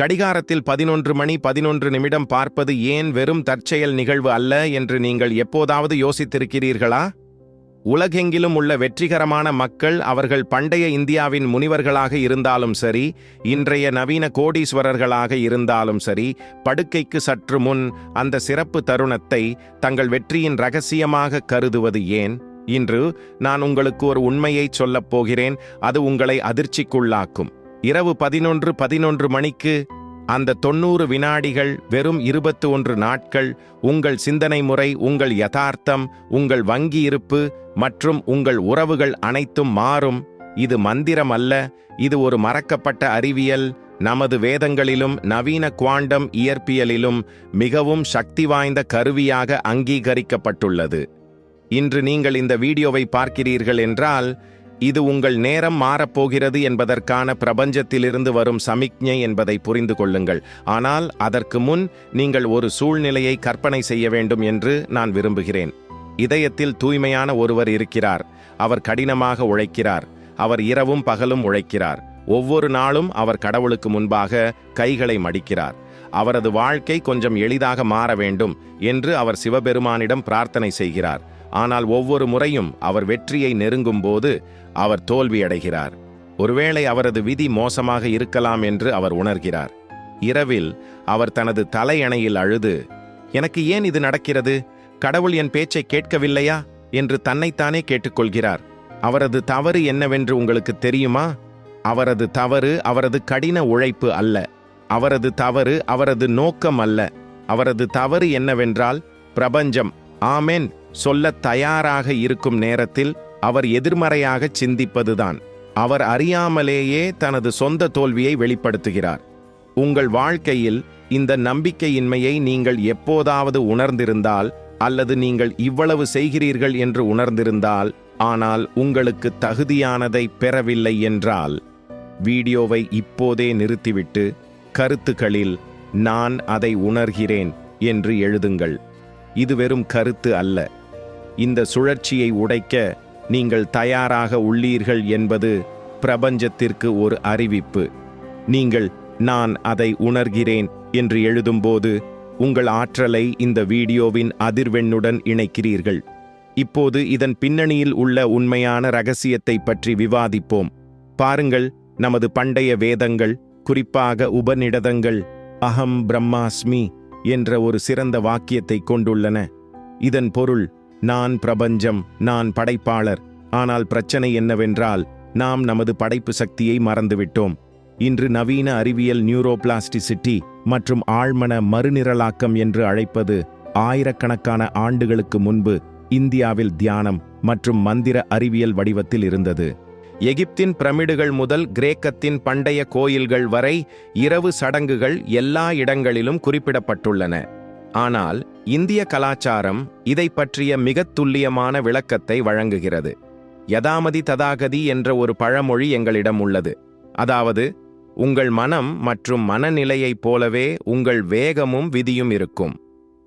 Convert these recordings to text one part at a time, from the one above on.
கடிகாரத்தில் பதினொன்று மணி பதினொன்று நிமிடம் பார்ப்பது ஏன் வெறும் தற்செயல் நிகழ்வு அல்ல என்று நீங்கள் எப்போதாவது யோசித்திருக்கிறீர்களா? உலகெங்கிலும் உள்ள வெற்றிகரமான மக்கள் அவர்கள் பண்டைய இந்தியாவின் முனிவர்களாக இருந்தாலும் சரி இன்றைய நவீன கோடீஸ்வரர்களாக இருந்தாலும் சரி படுக்கைக்கு சற்று முன் அந்த சிறப்பு தருணத்தை தங்கள் வெற்றியின் ரகசியமாக கருதுவது ஏன்? இன்று நான் உங்களுக்கு ஒரு உண்மையை சொல்லப் போகிறேன் அது உங்களை அதிர்ச்சிக்குள்ளாக்கும். இரவு பதினொன்று பதினொன்று மணிக்கு அந்த தொண்ணூறு வினாடிகள் வெறும் இருபத்து ஒன்று நாட்கள் உங்கள் சிந்தனை முறை உங்கள் யதார்த்தம் உங்கள் வங்கி இருப்பு மற்றும் உங்கள் உறவுகள் அனைத்தும் மாறும். இது மந்திரம் அல்ல இது ஒரு மறக்கப்பட்ட அறிவியல். நமது வேதங்களிலும் நவீன குவாண்டம் இயற்பியலிலும் மிகவும் சக்தி வாய்ந்த கருவியாக அங்கீகரிக்கப்பட்டுள்ளது. இன்று நீங்கள் இந்த வீடியோவை பார்க்கிறீர்கள் என்றால் இது உங்கள் நேரம் மாறப்போகிறது என்பதற்கான பிரபஞ்சத்திலிருந்து வரும் சமிக்ஞை என்பதை புரிந்து கொள்ளுங்கள். ஆனால் அதற்கு முன் நீங்கள் ஒரு சூழ்நிலையை கற்பனை செய்ய வேண்டும் என்று நான் விரும்புகிறேன். இதயத்தில் தூய்மையான ஒருவர் இருக்கிறார். அவர் கடினமாக உழைக்கிறார். அவர் இரவும் பகலும் உழைக்கிறார். ஒவ்வொரு நாளும் அவர் கடவுளுக்கு முன்பாக கைகளை மடிக்கிறார். அவரது வாழ்க்கை கொஞ்சம் எளிதாக மாற வேண்டும் என்று அவர் சிவபெருமானிடம் பிரார்த்தனை செய்கிறார். ஆனால் ஒவ்வொரு முறையும் அவர் வெற்றியை நெருங்கும் போது அவர் தோல்வியடைகிறார். ஒருவேளை அவரது விதி மோசமாக இருக்கலாம் என்று அவர் உணர்கிறார். இரவில் அவர் தனது தலையணையில் அழுது எனக்கு ஏன் இது நடக்கிறது? கடவுள் என் பேச்சை கேட்கவில்லையா? என்று தன்னைத்தானே கேட்டுக்கொள்கிறார். அவரது தவறு என்னவென்று உங்களுக்கு தெரியுமா? அவரது தவறு அவரது கடின உழைப்பு அல்ல. அவரது தவறு அவரது நோக்கம் அல்ல. அவரது தவறு என்னவென்றால் பிரபஞ்சம். ஆமென். சொல்லத் தயாராக இருக்கும் நேரத்தில் அவர் எதிர்மறையாக சிந்திப்பதுதான். அவர் அறியாமலேயே தனது சொந்த தோல்வியை வெளிப்படுத்துகிறார். உங்கள் வாழ்க்கையில் இந்த நம்பிக்கையின்மையை நீங்கள் எப்போதாவது உணர்ந்திருந்தால் அல்லது நீங்கள் இவ்வளவு செய்கிறீர்கள் என்று உணர்ந்திருந்தால் ஆனால் உங்களுக்கு தகுதியானதை பெறவில்லை என்றால் வீடியோவை இப்போதே நிறுத்திவிட்டு கருத்துக்களில் நான் அதை உணர்கிறேன் என்று எழுதுங்கள். இது வெறும் கருத்து அல்ல. இந்த சுழற்சியை உடைக்க நீங்கள் தயாராக உள்ளீர்கள் என்பது பிரபஞ்சத்திற்கு ஒரு அறிவிப்பு. நீங்கள் நான் அதை உணர்கிறேன் என்று எழுதும்போது உங்கள் ஆற்றலை இந்த வீடியோவின் அதிர்வெண்ணுடன் இணைக்கிறீர்கள். இப்போது இதன் பின்னணியில் உள்ள உண்மையான ரகசியத்தை பற்றி விவாதிப்போம். பாருங்கள் நமது பண்டைய வேதங்கள் குறிப்பாக உபநிடதங்கள் அகம் பிரம்மாஸ்மி என்ற ஒரு சிறந்த வாக்கியத்தை கொண்டுள்ளன. இதன் பொருள் நான் பிரபஞ்சம் நான் படைப்பாளர். ஆனால் பிரச்சனை என்னவென்றால் நாம் நமது படைப்பு சக்தியை மறந்துவிட்டோம். இன்று நவீன அறிவியல் நியூரோபிளாஸ்டிசிட்டி மற்றும் ஆழ்மன மறுநிரலாக்கம் என்று அழைப்பது ஆயிரக்கணக்கான ஆண்டுகளுக்கு முன்பு இந்தியாவில் தியானம் மற்றும் மந்திர அறிவியல் வடிவத்தில் இருந்தது. எகிப்தின் பிரமிடுகள் முதல் கிரேக்கத்தின் பண்டைய கோயில்கள் வரை இரவு சடங்குகள் எல்லா இடங்களிலும் குறிப்பிடப்பட்டுள்ளன. ஆனால் இந்திய கலாச்சாரம் இதை பற்றிய மிகத் துல்லியமான விளக்கத்தை வழங்குகிறது. யதாமதி ததாகதி என்ற ஒரு பழமொழி எங்களிடம் உள்ளது. அதாவது உங்கள் மனம் மற்றும் மனநிலையைப் போலவே உங்கள் வேகமும் விதியும் இருக்கும்.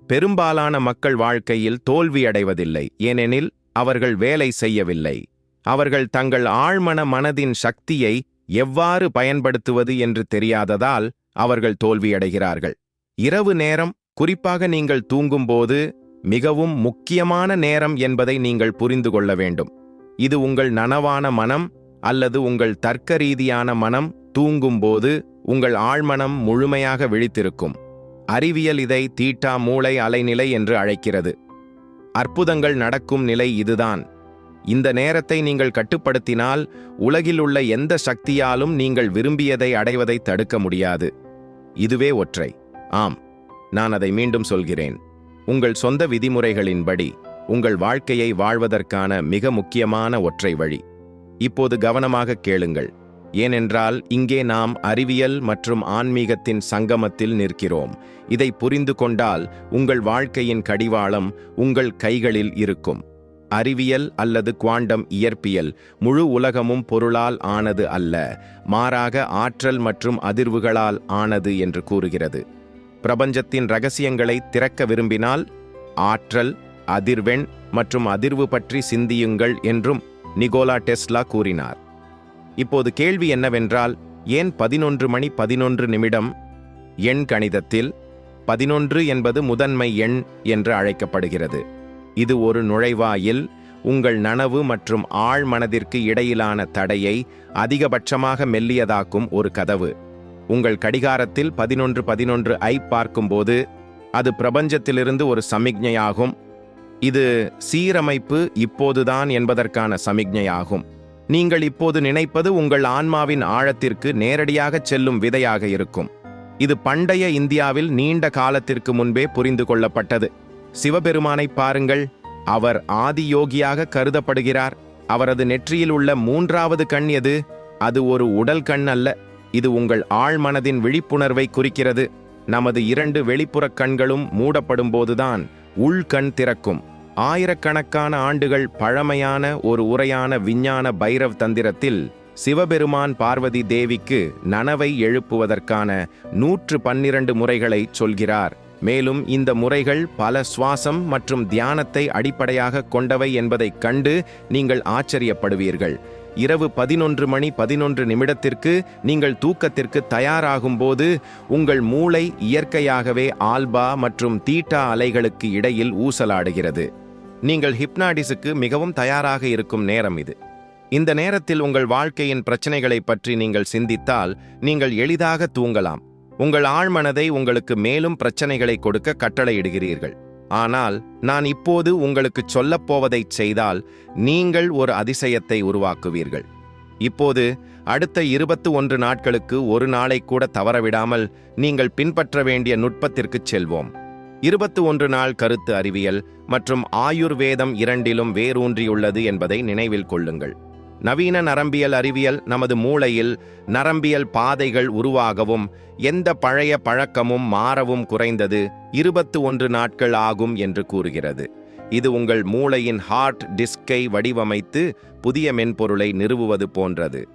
பெரும்பாலான மக்கள் வாழ்க்கையில் தோல்வியடைவதில்லை ஏனெனில் அவர்கள் வேலை செய்யவில்லை. அவர்கள் தங்கள் ஆழ்மன மனதின் சக்தியை எவ்வாறு பயன்படுத்துவது என்று தெரியாததால் அவர்கள் தோல்வியடைகிறார்கள். இரவு நேரம் குறிப்பாக நீங்கள் தூங்கும்போது மிகவும் முக்கியமான நேரம் என்பதை நீங்கள் புரிந்து கொள்ள வேண்டும். இது உங்கள் நனவான மனம் அல்லது உங்கள் தர்க்க ரீதியான மனம் தூங்கும்போது உங்கள் ஆழ்மனம் முழுமையாக விழித்திருக்கும். அறிவியல் இதை தீட்டா மூளை அலைநிலை என்று அழைக்கிறது. அற்புதங்கள் நடக்கும் நிலை இதுதான். இந்த நேரத்தை நீங்கள் கட்டுப்படுத்தினால் உலகில் உள்ள எந்த சக்தியாலும் நீங்கள் விரும்பியதை அடைவதை தடுக்க முடியாது. இதுவே ஒற்றை. ஆம். நான் அதை மீண்டும் சொல்கிறேன். உங்கள் சொந்த விதிமுறைகளின்படி உங்கள் வாழ்க்கையை வாழ்வதற்கான மிக முக்கியமான ஒற்றை வழி. இப்போது கவனமாக கேளுங்கள். ஏனென்றால் இங்கே நாம் அறிவியல் மற்றும் ஆன்மீகத்தின் சங்கமத்தில் நிற்கிறோம். இதை புரிந்து கொண்டால் உங்கள் வாழ்க்கையின் கடிவாளம் உங்கள் கைகளில் இருக்கும். அறிவியல் அல்லது குவாண்டம் இயற்பியல் முழு உலகமும் பொருளால் ஆனது அல்ல மாறாக ஆற்றல் மற்றும் அதிர்வுகளால் ஆனது என்று கூறுகிறது. பிரபஞ்சத்தின் ரகசியங்களை திறக்க விரும்பினால் ஆற்றல் அதிர்வெண் மற்றும் அதிர்வு பற்றி சிந்தியுங்கள் என்றும் நிகோலா டெஸ்லா கூறினார். இப்போது கேள்வி என்னவென்றால் ஏன் பதினொன்று மணி பதினொன்று நிமிடம் எண் கணிதத்தில் பதினொன்று என்பது முதன்மை எண் என்று அழைக்கப்படுகிறது. இது ஒரு நுழைவாயில் உங்கள் நனவு மற்றும் ஆழ் மனதிற்கு இடையிலான தடையை அதிகபட்சமாக மெல்லியதாக்கும் ஒரு கதவு. உங்கள் கடிகாரத்தில் பதினொன்று பதினொன்று ஐ பார்க்கும்போது அது பிரபஞ்சத்திலிருந்து ஒரு சமிக்ஞையாகும். இது சீரமைப்பு இப்போதுதான் என்பதற்கான சமிக்ஞையாகும். நீங்கள் இப்போது நினைப்பது உங்கள் ஆன்மாவின் ஆழத்திற்கு நேரடியாகச் செல்லும் விதையாக இருக்கும். இது பண்டைய இந்தியாவில் நீண்ட காலத்திற்கு முன்பே புரிந்து கொள்ளப்பட்டது. சிவபெருமானை பாருங்கள் அவர் ஆதியோகியாக கருதப்படுகிறார். அவரது நெற்றியில் உள்ள மூன்றாவது கண் எது? அது ஒரு உடல் கண் அல்ல. இது உங்கள் ஆழ்மனதின் விழிப்புணர்வை குறிக்கிறது. நமது இரண்டு வெளிப்புறக் கண்களும் மூடப்படும்போதுதான் உள்கண் திறக்கும். ஆயிரக்கணக்கான ஆண்டுகள் பழமையான ஒரு உரையான விஞ்ஞான பைரவ் தந்திரத்தில் சிவபெருமான் பார்வதி தேவிக்கு நனவை எழுப்புவதற்கான நூற்று பன்னிரண்டு முறைகளை சொல்கிறார். மேலும் இந்த முறைகள் பல சுவாசம் மற்றும் தியானத்தை அடிப்படையாக கொண்டவை என்பதைக் கண்டு நீங்கள் ஆச்சரியப்படுவீர்கள். இரவு பதினொன்று மணி பதினொன்று நிமிடத்திற்கு நீங்கள் தூக்கத்திற்கு தயாராகும்போது உங்கள் மூளை இயற்கையாகவே ஆல்பா மற்றும் தீட்டா அலைகளுக்கு இடையில் ஊசலாடுகிறது. நீங்கள் ஹிப்னாடிஸுக்கு மிகவும் தயாராக இருக்கும் நேரம் இது. இந்த நேரத்தில் உங்கள் வாழ்க்கையின் பிரச்சனைகளைப் பற்றி நீங்கள் சிந்தித்தால் நீங்கள் எளிதாக தூங்கலாம். உங்கள் ஆழ்மனதை உங்களுக்கு மேலும் பிரச்சனைகளை கொடுக்க கட்டளையிடுகிறீர்கள். ஆனால் நான் இப்போது உங்களுக்கு சொல்லப் போவதைச் செய்தால் நீங்கள் ஒரு அதிசயத்தை உருவாக்குவீர்கள். இப்போது அடுத்த இருபத்து ஒன்று நாட்களுக்கு ஒரு நாளை கூட தவறவிடாமல் நீங்கள் பின்பற்ற வேண்டிய நுட்பத்திற்குச் செல்வோம். இருபத்து ஒன்று நாள் கருத்து அறிவியல் மற்றும் ஆயுர்வேதம் இரண்டிலும் வேரூன்றியுள்ளது என்பதை நினைவில் கொள்ளுங்கள். நவீன நரம்பியல் அறிவியல் நமது மூளையில் நரம்பியல் பாதைகள் உருவாகவும் எந்த பழைய பழக்கமும் மாறவும் குறைந்தது இருபத்து ஒன்று நாட்கள் ஆகும் என்று கூறுகிறது. இது உங்கள் மூளையின் ஹார்ட் டிஸ்கை வடிவமைத்து புதிய மென்பொருளை நிறுவுவது போன்றது.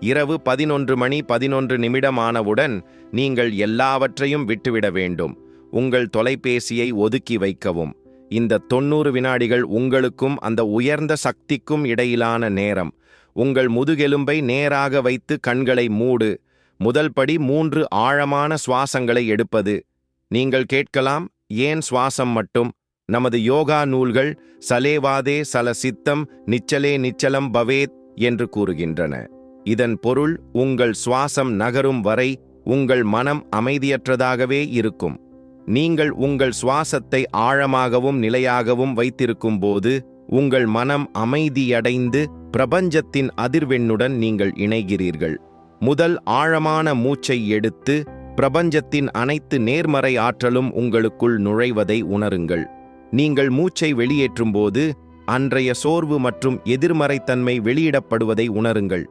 இரவு பதினொன்று மணி பதினொன்று நிமிடமானவுடன் நீங்கள் எல்லாவற்றையும் விட்டுவிட வேண்டும். உங்கள் தொலைபேசியை ஒதுக்கி வைக்கவும். இந்த தொண்ணூறு வினாடிகள் உங்களுக்கும் அந்த உயர்ந்த சக்திக்கும் இடையிலான நேரம். உங்கள் முதுகெலும்பை நேராக வைத்து கண்களை மூடு. முதல் படி மூன்று ஆழமான சுவாசங்களை எடுப்பது. நீங்கள் கேட்கலாம் ஏன் சுவாசம் மட்டும்? நமது யோகா நூல்கள் சலேவாதே சல சித்தம் நிச்சலே நிச்சலம் பவேத் என்று கூறுகின்றன. இதன் பொருள் உங்கள் சுவாசம் நகரும் வரை உங்கள் மனம் அமைதியற்றதாகவே இருக்கும். நீங்கள் உங்கள் சுவாசத்தை ஆழமாகவும் நிலையாகவும் வைத்திருக்கும் போது உங்கள் மனம் அமைதியடைந்து பிரபஞ்சத்தின் அதிர்வெண்ணுடன் நீங்கள் இணைகிறீர்கள். முதல் ஆழமான மூச்சை எடுத்து பிரபஞ்சத்தின் அனைத்து நேர்மறை ஆற்றலும் உங்களுக்குள் நுழைவதை உணருங்கள். நீங்கள் மூச்சை வெளியேற்றும்போது அன்றைய சோர்வு மற்றும் எதிர்மறைத்தன்மை வெளியிடப்படுவதை உணருங்கள்.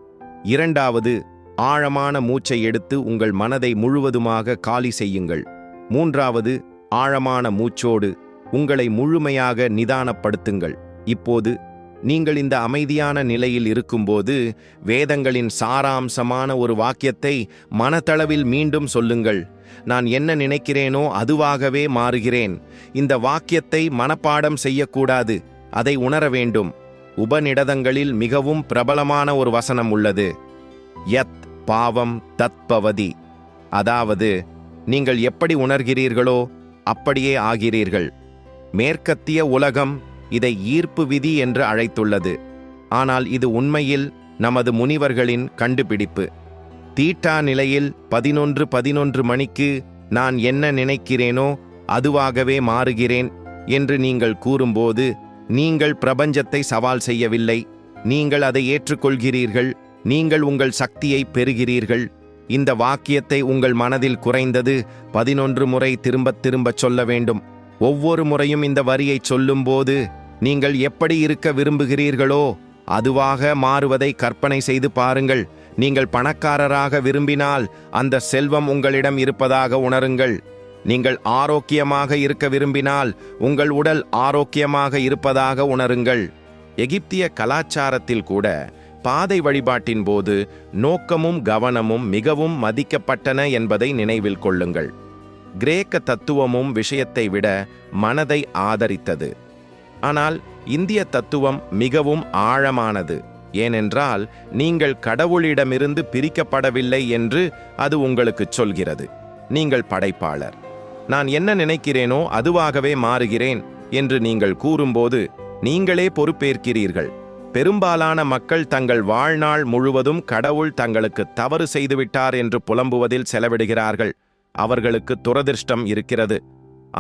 இரண்டாவது ஆழமான மூச்சை எடுத்து உங்கள் மனதை முழுவதுமாக காலி செய்யுங்கள். மூன்றாவது ஆழமான மூச்சோடு உங்களை முழுமையாக நிதானப்படுத்துங்கள். இப்போது நீங்கள் இந்த அமைதியான நிலையில் இருக்கும்போது வேதங்களின் சாராம்சமான ஒரு வாக்கியத்தை மனதளவில் மீண்டும் சொல்லுங்கள். நான் என்ன நினைக்கிறேனோ அதுவாகவே மாறுகிறேன். இந்த வாக்கியத்தை மனப்பாடம் செய்யக்கூடாது. அதை உணர வேண்டும். உபநிடதங்களில் மிகவும் பிரபலமான ஒரு வசனம் உள்ளது. யத் பாவம் தத்பவதி. அதாவது நீங்கள் எப்படி உணர்கிறீர்களோ அப்படியே ஆகிறீர்கள். மேற்கத்திய உலகம் இதை ஈர்ப்பு விதி என்று அழைத்துள்ளது. ஆனால் இது உண்மையில் நமது முனிவர்களின் கண்டுபிடிப்பு. தீட்டா நிலையில் பதினொன்று பதினொன்று மணிக்கு நான் என்ன நினைக்கிறேனோ அதுவாகவே மாறுகிறேன் என்று நீங்கள் கூறும்போது நீங்கள் பிரபஞ்சத்தை சவால் செய்யவில்லை. நீங்கள் அதை ஏற்றுக்கொள்கிறீர்கள். நீங்கள் உங்கள் சக்தியை பெறுகிறீர்கள். இந்த வாக்கியத்தை உங்கள் மனதில் குறைந்தது பதினொன்று முறை திரும்பத் திரும்பச் சொல்ல வேண்டும். ஒவ்வொரு முறையும் இந்த வரியைச் சொல்லும்போது நீங்கள் எப்படி இருக்க விரும்புகிறீர்களோ அதுவாக மாறுவதை கற்பனை செய்து பாருங்கள். நீங்கள் பணக்காரராக விரும்பினால் அந்த செல்வம் உங்களிடம் இருப்பதாக உணருங்கள். நீங்கள் ஆரோக்கியமாக இருக்க விரும்பினால் உங்கள் உடல் ஆரோக்கியமாக இருப்பதாக உணருங்கள். எகிப்திய கலாச்சாரத்தில் கூட பாதை வழிபாட்டின் போது நோக்கமும் கவனமும் மிகவும் மதிக்கப்பட்டன என்பதை நினைவில் கொள்ளுங்கள். கிரேக்க தத்துவமும் விஷயத்தை விட மனதை ஆதரித்தது. ஆனால் இந்திய தத்துவம் மிகவும் ஆழமானது. ஏனென்றால் நீங்கள் கடவுளிடமிருந்து பிரிக்கப்படவில்லை என்று அது உங்களுக்குச் சொல்கிறது. நீங்கள் படைப்பாளர். நான் என்ன நினைக்கிறேனோ அதுவாகவே மாறுகிறேன் என்று நீங்கள் கூறும்போது நீங்களே பொறுப்பேற்கிறீர்கள். பெரும்பாலான மக்கள் தங்கள் வாழ்நாள் முழுவதும் கடவுள் தங்களுக்கு தவறு செய்துவிட்டார் என்று புலம்புவதில் செலவிடுகிறார்கள். அவர்களுக்கு துரதிர்ஷ்டம் இருக்கிறது.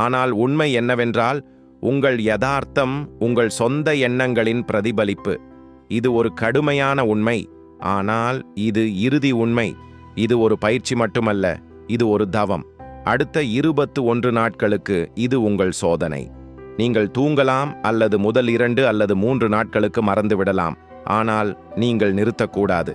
ஆனால் உண்மை என்னவென்றால் உங்கள் யதார்த்தம் உங்கள் சொந்த எண்ணங்களின் பிரதிபலிப்பு. இது ஒரு கடுமையான உண்மை. ஆனால் இது இறுதி உண்மை. இது ஒரு பயிற்சி மட்டுமல்ல இது ஒரு தவம். அடுத்த இருபத்து ஒன்று நாட்களுக்கு இது உங்கள் சோதனை. நீங்கள் தூங்கலாம் அல்லது முதல் இரண்டு அல்லது மூன்று நாட்களுக்கு மறந்துவிடலாம். ஆனால் நீங்கள் நிறுத்தக்கூடாது.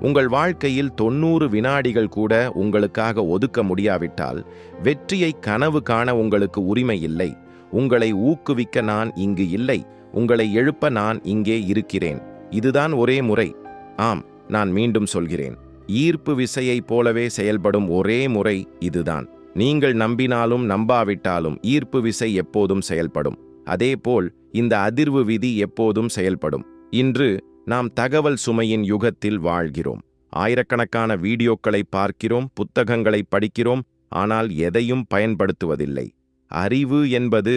உங்கள் வாழ்க்கையில் தொண்ணூறு வினாடிகள் கூட உங்களுக்காக ஒதுக்க முடியாவிட்டால் வெற்றியை கனவு காண உங்களுக்கு உரிமை இல்லை. உங்களை ஊக்குவிக்க நான் இங்கு இல்லை. உங்களை எழுப்ப நான் இங்கே இருக்கிறேன். இதுதான் ஒரே முறை. ஆம் நான் மீண்டும் சொல்கிறேன். ஈர்ப்பு விசையைப் போலவே செயல்படும் ஒரே முறை இதுதான். நீங்கள் நம்பினாலும் நம்பாவிட்டாலும் ஈர்ப்பு விசை எப்போதும் செயல்படும். அதேபோல் இந்த அதிர்வு விதி எப்போதும் செயல்படும். இன்று நாம் தகவல் சுமையின் யுகத்தில் வாழ்கிறோம். ஆயிரக்கணக்கான வீடியோக்களை பார்க்கிறோம் புத்தகங்களை படிக்கிறோம் ஆனால் எதையும் பயன்படுத்துவதில்லை. அறிவு என்பது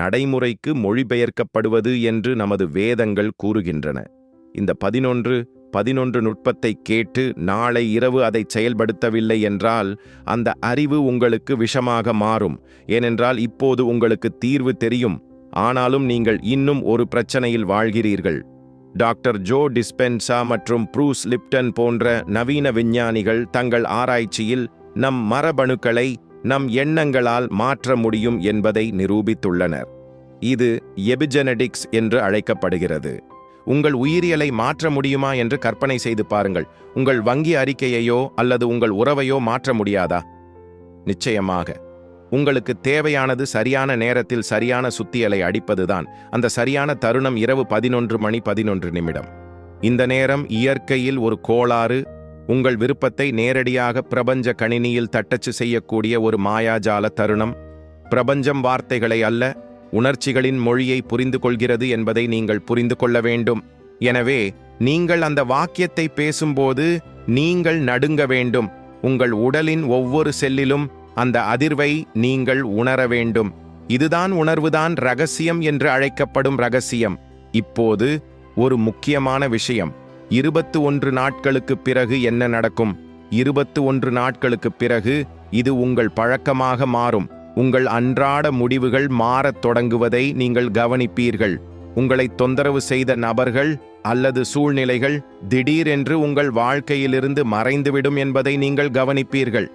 நடைமுறைக்கு மொழிபெயர்க்கப்படுவது என்று நமது வேதங்கள் கூறுகின்றன. இந்த பதினொன்று பதினொன்று நுட்பத்தை கேட்டு நாளை இரவு அதை செயல்படுத்தவில்லை என்றால் அந்த அறிவு உங்களுக்கு விஷமாக மாறும். ஏனென்றால் இப்போது உங்களுக்கு தீர்வு தெரியும். ஆனாலும் நீங்கள் இன்னும் ஒரு பிரச்சனையில் வாழ்கிறீர்கள். டாக்டர் ஜோ டிஸ்பென்சா மற்றும் ப்ரூஸ் லிப்டன் போன்ற நவீன விஞ்ஞானிகள் தங்கள் ஆராய்ச்சியில் நம் மரபணுக்களை நம் எண்ணங்களால் மாற்ற முடியும் என்பதை நிரூபித்துள்ளனர். இது எபிஜெனடிக்ஸ் என்று அழைக்கப்படுகிறது. உங்கள் உயிரியலை மாற்ற முடியுமா என்று கற்பனை செய்து பாருங்கள். உங்கள் வங்கி அறிக்கையையோ அல்லது உங்கள் உறவையோ மாற்ற முடியாதா? நிச்சயமாக. உங்களுக்கு தேவையானது சரியான நேரத்தில் சரியான சுத்தியலை அடிப்பதுதான். அந்த சரியான தருணம் இரவு பதினொன்று மணி பதினொன்று நிமிடம். இந்த நேரம் இயற்கையில் ஒரு கோளாறு உங்கள் விருப்பத்தை நேரடியாக பிரபஞ்ச கணினியில் தட்டச்சு செய்யக்கூடிய ஒரு மாயாஜால தருணம். பிரபஞ்சம் வார்த்தைகளை அல்ல உணர்ச்சிகளின் மொழியை புரிந்து கொள்கிறது என்பதை நீங்கள் புரிந்து கொள்ள வேண்டும். எனவே நீங்கள் அந்த வாக்கியத்தை பேசும்போது நீங்கள் நடுங்க வேண்டும். உங்கள் உடலின் ஒவ்வொரு செல்லிலும் அந்த அதிர்வை நீங்கள் உணர வேண்டும். இதுதான் உணர்வுதான் ரகசியம் என்று அழைக்கப்படும் ரகசியம். இப்போது ஒரு முக்கியமான விஷயம். இருபத்து ஒன்று நாட்களுக்குப் பிறகு என்ன நடக்கும்? இருபத்து ஒன்று நாட்களுக்குப் பிறகு இது உங்கள் பழக்கமாக மாறும். உங்கள் அன்றாட முடிவுகள் மாறத் தொடங்குவதை நீங்கள் கவனிப்பீர்கள். உங்களை தொந்தரவு செய்த நபர்கள் அல்லது சூழ்நிலைகள் திடீரென்று உங்கள் வாழ்க்கையிலிருந்து மறைந்துவிடும் என்பதை நீங்கள் கவனிப்பீர்கள்.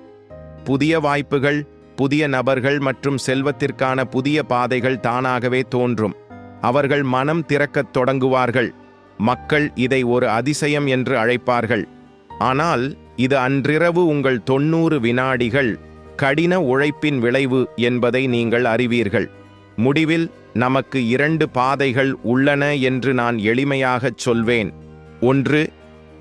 புதிய வாய்ப்புகள் புதிய நபர்கள் மற்றும் செல்வத்திற்கான புதிய பாதைகள் தானாகவே தோன்றும். அவர்கள் மனம் திறக்கத் தொடங்குவார்கள். மக்கள் இதை ஒரு அதிசயம் என்று அழைப்பார்கள். ஆனால் இது அன்றிரவு உங்கள் தொண்ணூறு வினாடிகள் கடின உழைப்பின் விளைவு என்பதை நீங்கள் அறிவீர்கள். முடிவில் நமக்கு இரண்டு பாதைகள் உள்ளன என்று நான் எளிமையாகச் சொல்வேன். ஒன்று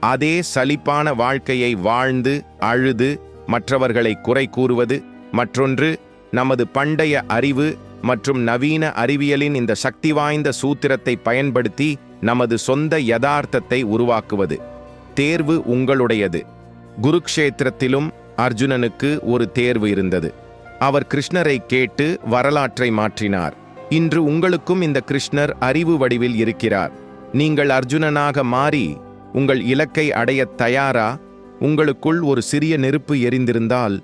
அதே சலிப்பான வாழ்க்கையை வாழ்ந்து அழுது மற்றவர்களை குறை கூறுவது மற்றொன்று நமது பண்டைய அறிவு மற்றும் நவீன அறிவியலின் இந்த சக்தி வாய்ந்த சூத்திரத்தை பயன்படுத்தி நமது சொந்த யதார்த்தத்தை உருவாக்குவது. தேர்வு உங்களுடையது. குருக்ஷேத்திரத்திலும் அர்ஜுனனுக்கு ஒரு தேர்வு இருந்தது. அவர் கிருஷ்ணரை கேட்டு வரலாற்றை மாற்றினார். இன்று உங்களுக்கும் இந்த கிருஷ்ணர் அறிவு வடிவில் இருக்கிறார். நீங்கள் அர்ஜுனனாக மாறி உங்கள் இலக்கை அடையத் தயாரா? உங்களுக்குள் ஒரு சிறிய நெருப்பு எரிந்திருந்தால்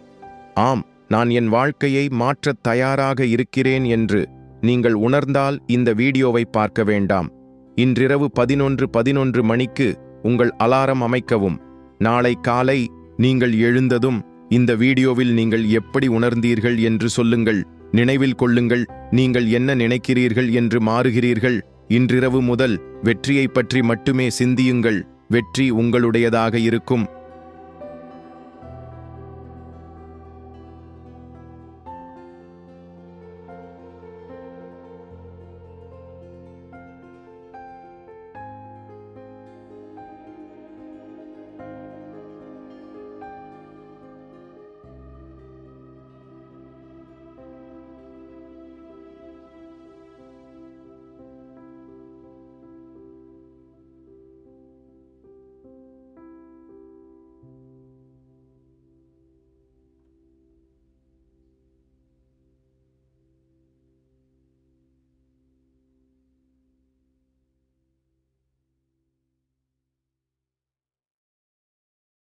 ஆம் நான் என் வாழ்க்கையை மாற்றத் தயாராக இருக்கிறேன் என்று நீங்கள் உணர்ந்தால் இந்த வீடியோவை பார்க்க வேண்டாம். இன்றிரவு பதினொன்று பதினொன்று மணிக்கு உங்கள் அலாரம் அமைக்கவும். நாளை காலை நீங்கள் எழுந்ததும் இந்த வீடியோவில் நீங்கள் எப்படி உணர்ந்தீர்கள் என்று சொல்லுங்கள். நினைவில் கொள்ளுங்கள் நீங்கள் என்ன நினைக்கிறீர்கள் என்று மாறுகிறீர்கள். இன்றிரவு முதல் வெற்றியைப் பற்றி மட்டுமே சிந்தியுங்கள். வெற்றி உங்களுடையதாக இருக்கும்.